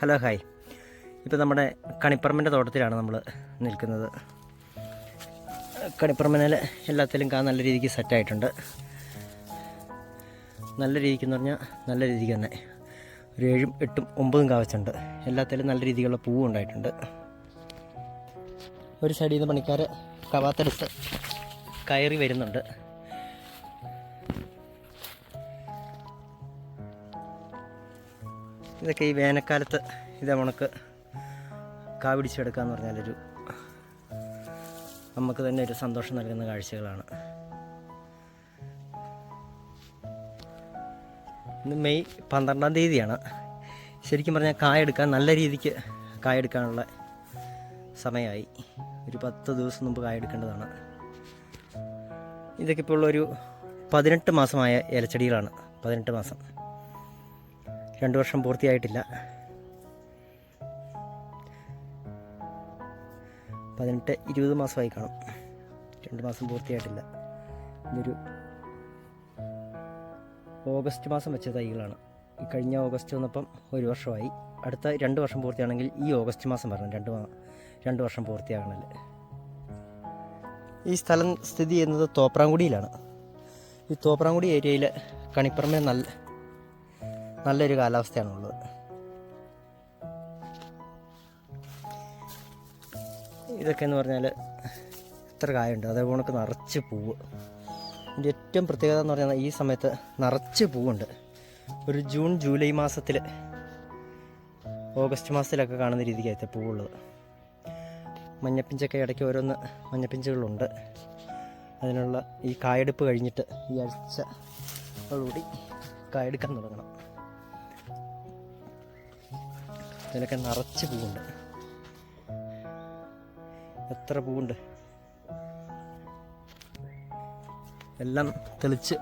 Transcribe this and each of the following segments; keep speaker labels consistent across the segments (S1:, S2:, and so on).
S1: Hello hi. ഇപ്പോൾ നമ്മുടെ കണിപ്പറമ്പിന്റെ തോട്ടത്തിലാണ് നമ്മൾ നിൽക്കുന്നത്. കണിപ്പറമ്പിനെ എല്ലാത്തിലും കാ നല്ല രീതിക്ക് സെറ്റായിട്ടുണ്ട് നല്ല രീതിക്ക് എന്ന് പറഞ്ഞാൽ നല്ല രീതിക്ക് തന്നെ. ഒരു ഏഴും എട്ടും ഒമ്പതും കാവച്ചുണ്ട്. എല്ലാത്തിലും നല്ല രീതിക്കുള്ള പൂവ് ഉണ്ടായിട്ടുണ്ട്. ഒരു സൈഡിൽ നിന്ന് പണിക്കാർ കവാത്തെടുത്ത് കയറി വരുന്നുണ്ട്. ഇതൊക്കെ ഈ വേനൽക്കാലത്ത് ഇത് നമുക്ക് കാ എന്ന് പറഞ്ഞാലൊരു നമുക്ക് തന്നെ ഒരു സന്തോഷം നൽകുന്ന കാഴ്ചകളാണ്. ഇന്ന് മെയ് പന്ത്രണ്ടാം തീയതിയാണ്. ശരിക്കും പറഞ്ഞാൽ കായെടുക്കാൻ നല്ല രീതിക്ക് കായെടുക്കാനുള്ള സമയമായി. ഒരു പത്ത് ദിവസം മുമ്പ് കായെടുക്കേണ്ടതാണ് ഇതൊക്കെ ഇപ്പോൾ ഉള്ളൊരു പതിനെട്ട് മാസമായ ഇലച്ചെടികളാണ്. പതിനെട്ട് മാസം. രണ്ട് വർഷം പൂർത്തിയായിട്ടില്ല. പതിനെട്ട് ഇരുപത് മാസമായി കാണും. രണ്ട് മാസം പൂർത്തിയായിട്ടില്ല. ഇതൊരു ഓഗസ്റ്റ് മാസം വെച്ച തൈകളാണ്. ഈ കഴിഞ്ഞ ഓഗസ്റ്റ് വന്നപ്പം ഒരു വർഷമായി. അടുത്ത രണ്ട് വർഷം പൂർത്തിയാണെങ്കിൽ ഈ ഓഗസ്റ്റ് മാസം വരണം. രണ്ട് രണ്ട് വർഷം പൂർത്തിയാകണല്ലേ ഈ സ്ഥലം സ്ഥിതി ചെയ്യുന്നത് തോപ്രാംകുടിയിലാണ്. ഈ തോപ്രാംകുടി ഏരിയയിൽ കണിപ്പറമ്പിൽ നല്ല നല്ലൊരു കാലാവസ്ഥയാണുള്ളത്. ഇതൊക്കെ എന്ന് പറഞ്ഞാൽ ഇത്ര കായുണ്ട്. അതേപോലെ നിറച്ച് പൂവ്. ഇതിന്റെ ഏറ്റവും പ്രത്യേകത എന്ന് പറഞ്ഞാൽ ഈ സമയത്ത് നിറച്ച് പൂവുണ്ട്. ഒരു ജൂൺ ജൂലൈ മാസത്തിൽ ഓഗസ്റ്റ് മാസത്തിലൊക്കെ കാണുന്ന രീതിക്കായിട്ട് പൂവുള്ളത്. മഞ്ഞപ്പിഞ്ചൊക്കെ ഇടയ്ക്ക് ഓരോന്ന് മഞ്ഞപ്പിഞ്ചുകളുണ്ട്. അതിനുള്ള ഈ കായെടുപ്പ് കഴിഞ്ഞിട്ട് ഈ ആഴ്ചയോടുകൂടി കൂടി കായെടുക്കാൻ തുടങ്ങണം. ഇതിലൊക്കെ നിറച്ച് പൂവുണ്ട്. എത്ര പൂവുണ്ട്? എല്ലാം തെളിച്ച്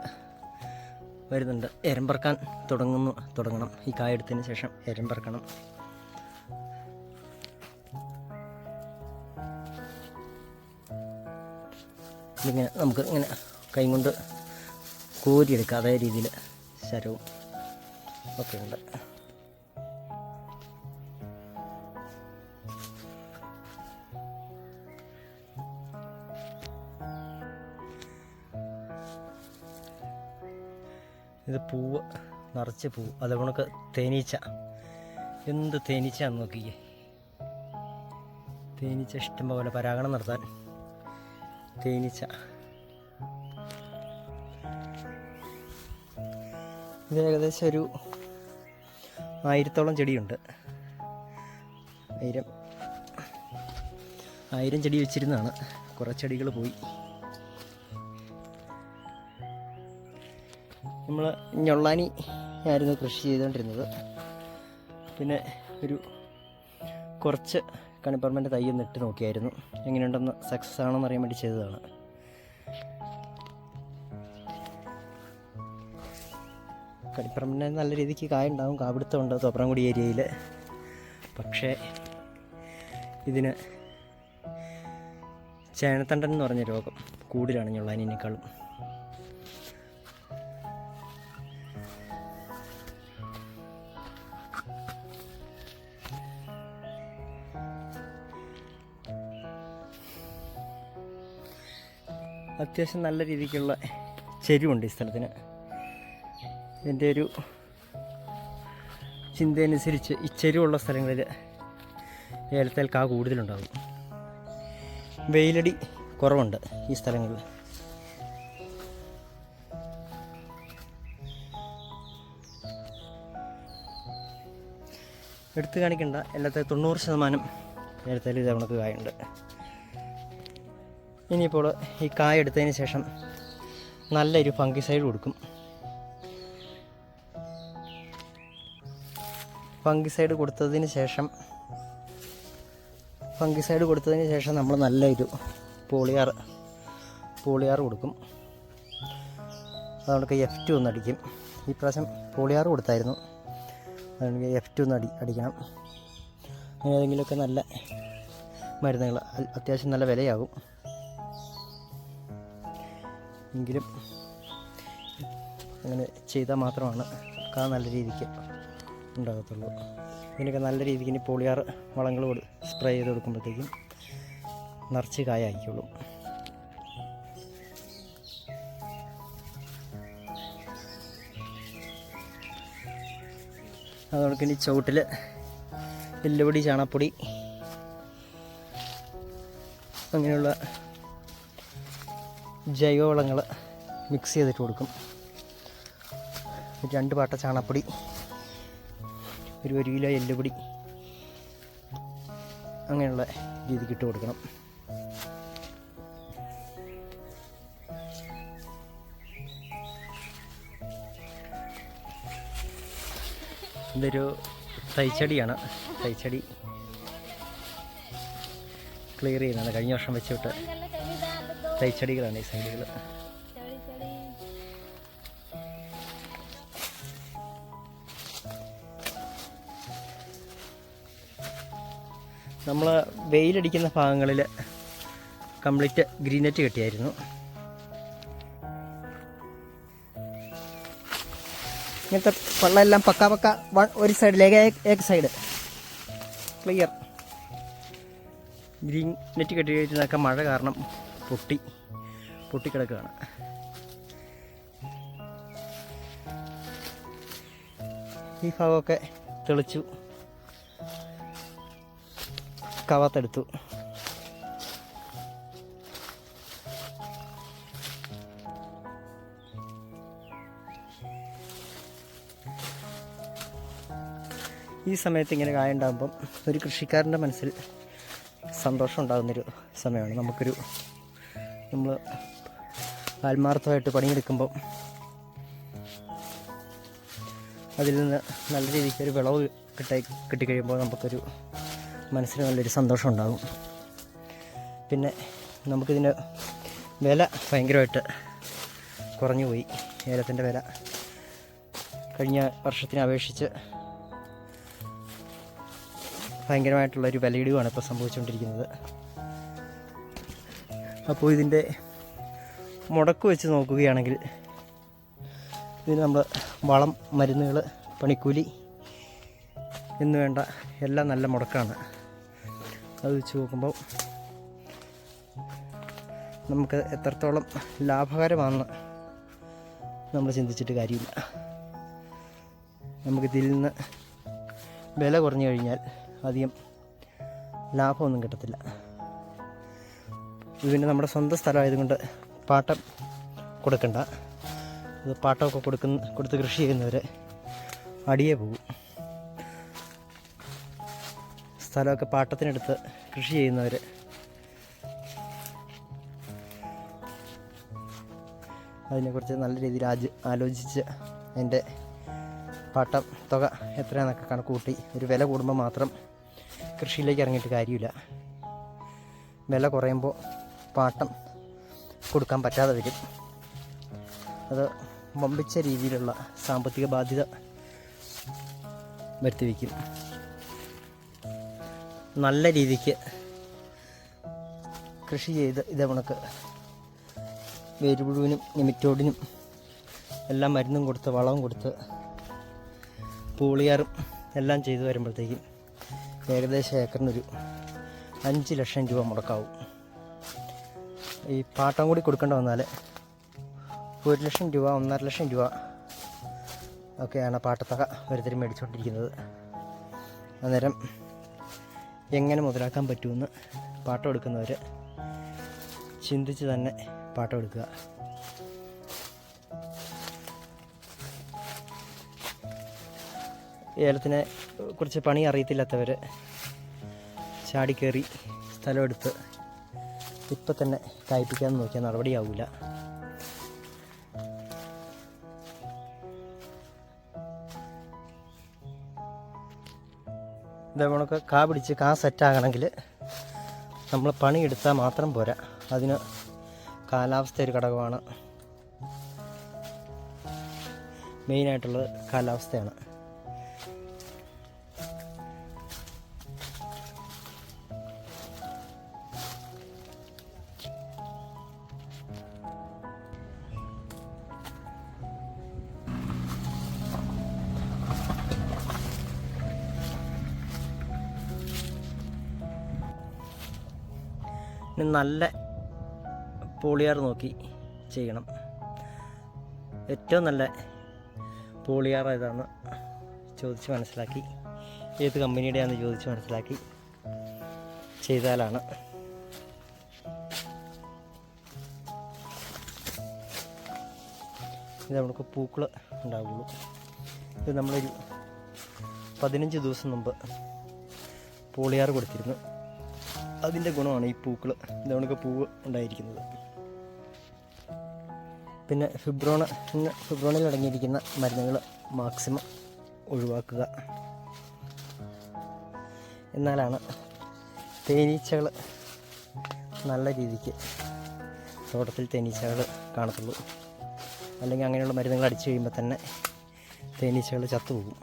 S1: വരുന്നുണ്ട്. എരമ്പറക്കാൻ തുടങ്ങുന്നു. തുടങ്ങണം. ഈ കായെടുത്തതിന് ശേഷം എരമ്പറക്കണം ഇതിങ്ങനെ നമുക്ക് ഇങ്ങനെ കൈ കൊണ്ട് കോരിയെടുക്കാം. അതേ രീതിയിൽ ശരവും ഒക്കെ ഉണ്ട്. പൂവ് നിറച്ച് പൂവ് അതുകൊണ്ടൊക്കെ തേനീച്ച. എന്ത് തേനീച്ചയാന്ന് നോക്കിക്കേ. തേനീച്ച ഇഷ്ടം പോലെ പരാഗണം നടത്താൻ. തേനീച്ച. ഇത് ഏകദേശം ഒരു ആയിരത്തോളം ചെടിയുണ്ട്. ആയിരം. ആയിരം ചെടി വെച്ചിരുന്നതാണ്. കുറേ ചെടികൾ പോയി. നമ്മൾ ഞൊള്ളാനി ആയിരുന്നു കൃഷി ചെയ്തുകൊണ്ടിരുന്നത്. പിന്നെ ഒരു കുറച്ച് കണിപ്പറമ്പിന്റെ തയ്യം നട്ട് നോക്കിയായിരുന്നു. എങ്ങനെയുണ്ടെന്ന് സക്സസ് ആണോ എന്നറിയാൻ വേണ്ടി ചെയ്തതാണ്. കണിപ്പറമ്പിന് നല്ല രീതിക്ക് കായ ഉണ്ടാവും കാപിടുത്തമുണ്ട് തോപ്രാംകുടി ഏരിയയിൽ പക്ഷേ ഇതിന് ചേനത്തണ്ടൻ എന്ന് പറഞ്ഞ രോഗം കൂടുതലാണ് ഞൊള്ളാനിനേക്കാളും. അത്യാവശ്യം നല്ല രീതിക്കുള്ള ചെരുവുണ്ട് ഈ സ്ഥലത്തിന്. എന്റെ ഒരു ചിന്തയനുസരിച്ച് ഈ ചെരുവുള്ള സ്ഥലങ്ങളിൽ ഏലത്തേൽ കാ കൂടുതലുണ്ടാകും വെയിലടി കുറവുണ്ട് ഈ സ്ഥലങ്ങളിൽ. എടുത്തു കാണിക്കേണ്ട. എല്ലാത്തെ തൊണ്ണൂറ് ശതമാനം ഏലത്തേൽ ഇത് നമുക്ക് കായുണ്ട് ഇനിയിപ്പോൾ ഈ കായ എടുത്തതിന് ശേഷം നല്ലൊരു ഫംഗിസൈഡ് കൊടുക്കും. ഫംഗിസൈഡ് കൊടുത്തതിന് ശേഷം ഫംഗിസൈഡ് കൊടുത്തതിന് ശേഷം നമ്മൾ നല്ലൊരു പോളിയാർ പോളിയാർ കൊടുക്കും. അതുകൊണ്ട് എഫ് ടു ഒന്ന് അടിക്കും. ഈ പ്രാവശ്യം പോളിയാർ കൊടുത്തായിരുന്നു. അതുകൊണ്ട് എഫ് ടു ഒന്ന് അടി അടിക്കണം. അങ്ങനെ ഏതെങ്കിലുമൊക്കെ നല്ല മരുന്നുകൾ അത്യാവശ്യം നല്ല വിലയാകും. എങ്കിലും അങ്ങനെ ചെയ്താൽ മാത്രമാണ് കാ നല്ല രീതിക്ക് ഉണ്ടാകത്തുള്ളൂ. ഇതിനൊക്കെ നല്ല രീതിക്ക് ഇനി പോളിയാർ വളങ്ങൾ സ്പ്രേ ചെയ്ത് കൊടുക്കുമ്പോഴത്തേക്കും നിറച്ച് കായ ആയിക്കോളും അതുകൊണ്ട് ഇനി ചുവട്ടിൽ എല്ലുപൊടി ചാണപ്പൊടി അങ്ങനെയുള്ള ജൈവവളങ്ങൾ മിക്സ് ചെയ്തിട്ട് കൊടുക്കും. രണ്ട് പാട്ട ചാണപ്പൊടി ഒരു ഒരു കിലോ എല്ലുപൊടി അങ്ങനെയുള്ള രീതിക്ക് ഇട്ട് കൊടുക്കണം. ഇതൊരു തൈച്ചടിയാണ്. തൈച്ചടി ക്ലിയർ ചെയ്യുന്നതാണ് കഴിഞ്ഞ വർഷം വെച്ചിട്ട് തൈച്ചെടികളാണ് ഈ സൈഡുകൾ നമ്മൾ വെയിലടിക്കുന്ന ഭാഗങ്ങളിൽ കംപ്ലീറ്റ് ഗ്രീനെറ്റ് കെട്ടിയായിരുന്നു. ഇങ്ങനത്തെ വെള്ളമെല്ലാം പക്ക പക്ക ഒരു സൈഡിലേക്ക് ഏക സൈഡ് ക്ലിയർ ഗ്രീൻ നെറ്റ് കെട്ടിയിരുന്നൊക്കെ മഴ കാരണം പൊട്ടി. പൊട്ടിക്കിടക്കുകയാണ്. ഈ ഭാഗമൊക്കെ തെളിച്ചു. കവാത്തെടുത്തു. ഈ സമയത്ത് ഇങ്ങനെ കായ ഉണ്ടാകുമ്പം ഒരു കൃഷിക്കാരന്റെ മനസ്സിൽ സന്തോഷം ഉണ്ടാകുന്നൊരു സമയമാണ്. നമുക്കൊരു നമ്മൾ ആത്മാർത്ഥമായിട്ട് പണിയെടുക്കുമ്പം അതിൽ നിന്ന് നല്ല രീതിക്ക് ഒരു വിളവ് കിട്ടി കിട്ടിക്കഴിയുമ്പോൾ നമുക്കൊരു മനസ്സിന് നല്ലൊരു സന്തോഷം ഉണ്ടാകും. പിന്നെ നമുക്കിതിന് വില ഭയങ്കരമായിട്ട് കുറഞ്ഞു പോയി. ഏലത്തിന്റെ വില കഴിഞ്ഞ വർഷത്തിനെ അപേക്ഷിച്ച് ഭയങ്കരമായിട്ടുള്ളൊരു വിലയിടിവാണ് ഇപ്പോൾ സംഭവിച്ചുകൊണ്ടിരിക്കുന്നത്. അപ്പോൾ ഇതിന്റെ മുടക്ക് വെച്ച് നോക്കുകയാണെങ്കിൽ ഇതിന് നമ്മൾ വളം മരുന്നുകൾ പണിക്കൂലി എന്ന് വേണ്ട എല്ലാം നല്ല മുടക്കാണ്. അത് വെച്ച് നോക്കുമ്പോൾ നമുക്ക് എത്രത്തോളം ലാഭകരമാണെന്ന് നമ്മൾ ചിന്തിച്ചിട്ട് കാര്യമില്ല. നമുക്കിതിൽ നിന്ന് വില കുറഞ്ഞു കഴിഞ്ഞാൽ അധികം ലാഭമൊന്നും കിട്ടത്തില്ല. പിന്നെ നമ്മുടെ സ്വന്തം സ്ഥലമായതുകൊണ്ട് പാട്ടം കൊടുക്കണ്ട. അത് പാട്ടമൊക്കെ കൊടുക്കുന്ന കൊടുത്ത് കൃഷി ചെയ്യുന്നവർ അടിയെ പോകും. സ്ഥലമൊക്കെ പാട്ടത്തിനെടുത്ത് കൃഷി ചെയ്യുന്നവർ അതിനെക്കുറിച്ച് നല്ല രീതിയിൽ ആജ് ആലോചിച്ച് അതിന്റെ പാട്ടം തുക എത്രയാണെന്നൊക്കെ കണക്ക് കൂട്ടി ഒരു വില കൂടുമ്പോൾ മാത്രം കൃഷിയിലേക്ക് ഇറങ്ങിയിട്ട് കാര്യമില്ല. വില കുറയുമ്പോൾ പാട്ടം കൊടുക്കാൻ പറ്റാതെ വരും അത് വമ്പിച്ച രീതിയിലുള്ള സാമ്പത്തിക ബാധ്യത വരുത്തി വയ്ക്കും നല്ല രീതിക്ക് കൃഷി ചെയ്ത് ഇത് കണക്ക് വേരുപുഴുവിനും നിമിറ്റോടിനും എല്ലാം മരുന്നും കൊടുത്ത് വളവും കൊടുത്ത് പൂളിയാറും എല്ലാം ചെയ്തു വരുമ്പോഴത്തേക്കും ഏകദേശം ഏക്കറിനൊരു അഞ്ച് ലക്ഷം രൂപ മുടക്കാവും. ഈ പാട്ടം കൂടി കൊടുക്കേണ്ട വന്നാൽ ഒരു ലക്ഷം രൂപ ഒന്നര ലക്ഷം രൂപ ഒക്കെയാണ് പാട്ടത്തക ഓരോരുത്തർ മേടിച്ചുകൊണ്ടിരിക്കുന്നത് അന്നേരം എങ്ങനെ മുതലാക്കാൻ പറ്റുമെന്ന് പാട്ടം എടുക്കുന്നവർ ചിന്തിച്ച് തന്നെ പാട്ടം എടുക്കുക ഏലത്തിനെ കുറിച്ച് പണി അറിയത്തില്ലാത്തവർ ചാടിക്കേറി സ്ഥലമെടുത്ത് ഇപ്പം തന്നെ കായ്പ്പിക്കാൻ നോക്കിയാൽ നടപടിയാവില്ല ഇതേപോണൊക്കെ കാ പിടിച്ച് കാ സെറ്റാകണമെങ്കിൽ നമ്മൾ പണിയെടുത്താൽ മാത്രം പോരാ. അതിന് കാലാവസ്ഥ ഒരു ഘടകമാണ്. മെയിനായിട്ടുള്ളത് കാലാവസ്ഥയാണ്. നല്ല പോളിയാർ നോക്കി ചെയ്യണം. ഏറ്റവും നല്ല പോളിയാർ ഏതാണെന്ന് ചോദിച്ച് മനസ്സിലാക്കി. ഏത് കമ്പനിയുടെയാണെന്ന് ചോദിച്ച് മനസ്സിലാക്കി ചെയ്താലാണ്. ഇത് നമുക്ക് പൂക്കൾ ഉണ്ടാവുള്ളൂ. ഇത് നമ്മളൊരു പതിനഞ്ച് ദിവസം മുമ്പ് പോളിയാർ കൊടുത്തിരുന്നു. അതിന്റെ ഗുണമാണ് ഈ പൂക്കൾ ഇതവണക്ക് പൂവ് ഉണ്ടായിരിക്കുന്നത്. പിന്നെ ഫിബ്രോണ ഇന്ന് ഫിബ്രോണിൽ അടങ്ങിയിരിക്കുന്ന മരുന്നുകൾ മാക്സിമം ഒഴിവാക്കുക. എന്നാലാണ് തേനീച്ചകൾ നല്ല രീതിക്ക് തോട്ടത്തിൽ തേനീച്ചകൾ കാണത്തുള്ളൂ. അല്ലെങ്കിൽ അങ്ങനെയുള്ള മരുന്നുകൾ അടിച്ചു കഴിയുമ്പോൾ തന്നെ തേനീച്ചകൾ ചത്തുപോകും.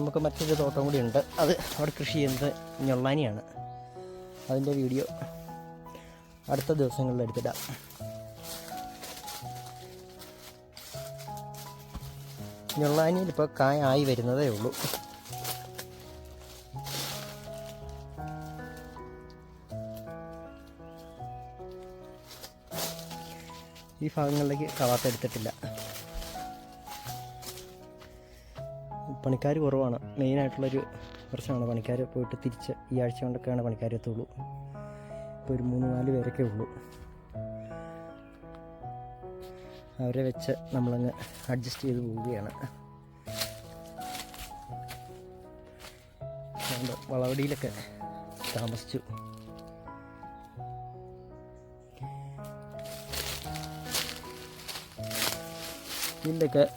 S1: നമുക്ക് മറ്റൊരു തോട്ടം കൂടി ഉണ്ട്. അത് അവിടെ കൃഷി ചെയ്യുന്നത് ഞൊള്ളാനിയാണ്. അതിന്റെ വീഡിയോ അടുത്ത ദിവസങ്ങളിൽ എടുത്തിടാം. ഞൊള്ളാനിയിൽ ഇപ്പോൾ കായ ആയി വരുന്നതേ ഉള്ളൂ. ഈ ഭാഗങ്ങളിലേക്ക് കവാത്ത പണിക്കാർ കുറവാണ്. മെയിനായിട്ടുള്ളൊരു പ്രശ്നമാണ് പണിക്കാർ പോയിട്ട് തിരിച്ച് ഈ ആഴ്ച കൊണ്ടൊക്കെയാണ് പണിക്കാർ എത്തുള്ളൂ. ഇപ്പോൾ ഒരു മൂന്ന് നാല് പേരൊക്കെ ഉള്ളൂ. അവരെ വെച്ച് നമ്മളങ്ങ് അഡ്ജസ്റ്റ് ചെയ്ത് പോവുകയാണ്. വളവടിയിലൊക്കെ താമസിച്ചു. ഇതിന്റെയൊക്കെ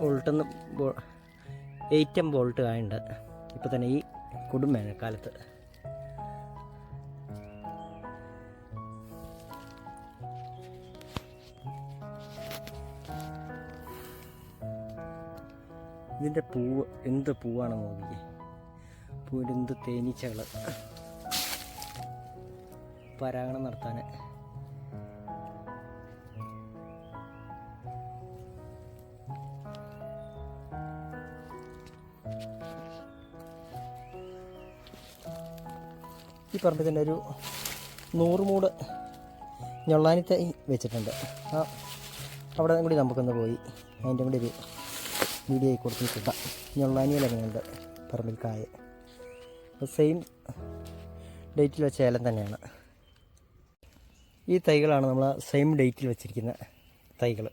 S1: വോൾട്ടെന്ന് എയ്റ്റം വോൾട്ട് ആയുണ്ട്. ഇപ്പോൾ തന്നെ ഈ കൊടും വേനൽക്കാലത്ത് ഇതിന്റെ പൂവ് എന്ത് പൂവാണ് നോക്കി പൂവിന്റെ എന്ത് തേനീച്ചകൾ പരാഗണം നടത്താൻ ഈ പറമ്പിൽ തന്നെ ഒരു നൂറ് മൂട് ഞൊള്ളാനി തൈ വെച്ചിട്ടുണ്ട്. ആ അവിടെ കൂടി നമുക്കൊന്ന് പോയി. അതിന്റെ കൂടി ഒരു വീഡിയോ കൊടുത്തിട്ടുണ്ട്. ഞൊള്ളാനിയിൽ അങ്ങനെയുണ്ട് പറമ്പിൽ കായ. സെയിം ഡേറ്റിൽ വെച്ച ഏലം തന്നെയാണ്. ഈ തൈകളാണ് നമ്മൾ സെയിം ഡേറ്റിൽ വെച്ചിരിക്കുന്ന തൈകൾ.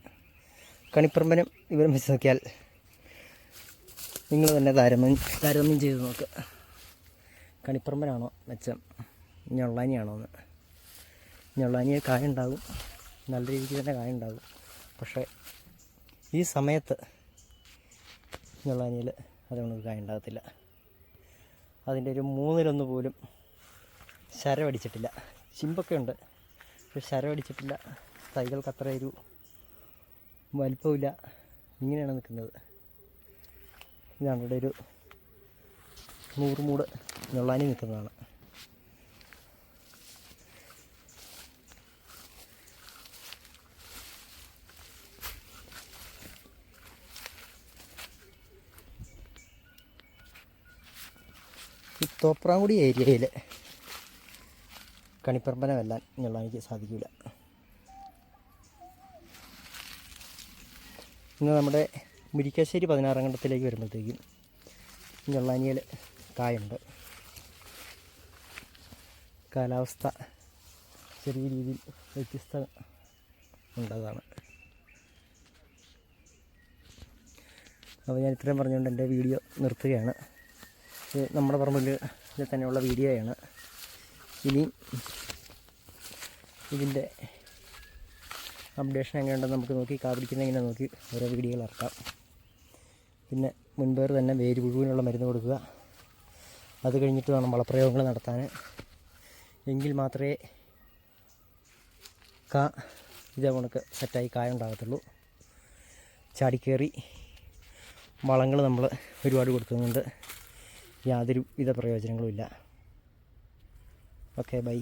S1: കണിപ്പറമ്പനും ഇവരും വെച്ച് നോക്കിയാൽ നിങ്ങൾ തന്നെ താരതമ്യം താരതമ്യം ചെയ്ത് നോക്ക്. കണിപ്പറമ്പനാണോ? മെച്ചം. ഞൊള്ളാനിയാണോ എന്ന് ഞൊള്ളാനിയെ കായ ഉണ്ടാകും നല്ല രീതിക്ക് തന്നെ കായ ഉണ്ടാകും പക്ഷേ ഈ സമയത്ത് ഞൊള്ളാനിയിൽ അതുകൊണ്ട് കായ ഉണ്ടാകത്തില്ല അതിന്റെ ഒരു മൂന്നിലൊന്ന് പോലും ശരമടിച്ചിട്ടില്ല ചിമ്പൊക്കെ ഉണ്ട്. പക്ഷെ ശരമടിച്ചിട്ടില്ല തൈകൾക്ക് അത്ര ഒരു വലിപ്പമില്ല. ഇങ്ങനെയാണ് നിൽക്കുന്നത്. ഇതാണ് ഇവിടെ ഒരു നൂറ് മൂട് ഞൊള്ളാനി നിൽക്കുന്നതാണ്. ഈ തോപ്രാങ്കുടി ഏരിയയിൽ കണിപ്പറമ്പന വെല്ലാൻ ഞൊള്ളാനിക്ക് സാധിക്കില്ല. ഇന്ന് നമ്മുടെ മുരിക്കാശ്ശേരി പതിനാറാം കണ്ടത്തിലേക്ക് വരുമ്പോഴത്തേക്കും ഞൊള്ളാനിയിൽ കായുണ്ട്. കാലാവസ്ഥ ചെറിയ രീതിയിൽ വ്യത്യസ്ത ഉണ്ടതാണ് അപ്പോൾ ഞാൻ ഇത്രയും പറഞ്ഞുകൊണ്ട് എന്റെ വീഡിയോ നിർത്തുകയാണ്. നമ്മുടെ പറമ്പിൽ ഇതിൽ തന്നെയുള്ള വീഡിയോയാണ് ഇനി ഇതിന്റെ അപ്ഡേഷൻ എങ്ങനെയുണ്ടെന്ന് നമുക്ക് നോക്കി കാപിടിക്കുന്ന എങ്ങനെ നോക്കി ഓരോ വീഡിയോകൾ ഇറക്കാം. പിന്നെ മുൻപേർ തന്നെ വേര് പുഴുവിനുള്ള മരുന്ന് കൊടുക്കുക. അത് കഴിഞ്ഞിട്ട് വേണം വളപ്രയോഗങ്ങൾ നടത്താൻ. എങ്കിൽ മാത്രമേ കാ ഇതേ കണക്ക് സെറ്റായി കായ ഉണ്ടാകത്തുള്ളൂ. ചാടിക്കേറി വളങ്ങൾ നമ്മൾ ഒരുപാട് കൊടുക്കുന്നുണ്ട്. യാതൊരു വിധ പ്രയോജനങ്ങളുമില്ല ഓക്കെ ബൈ.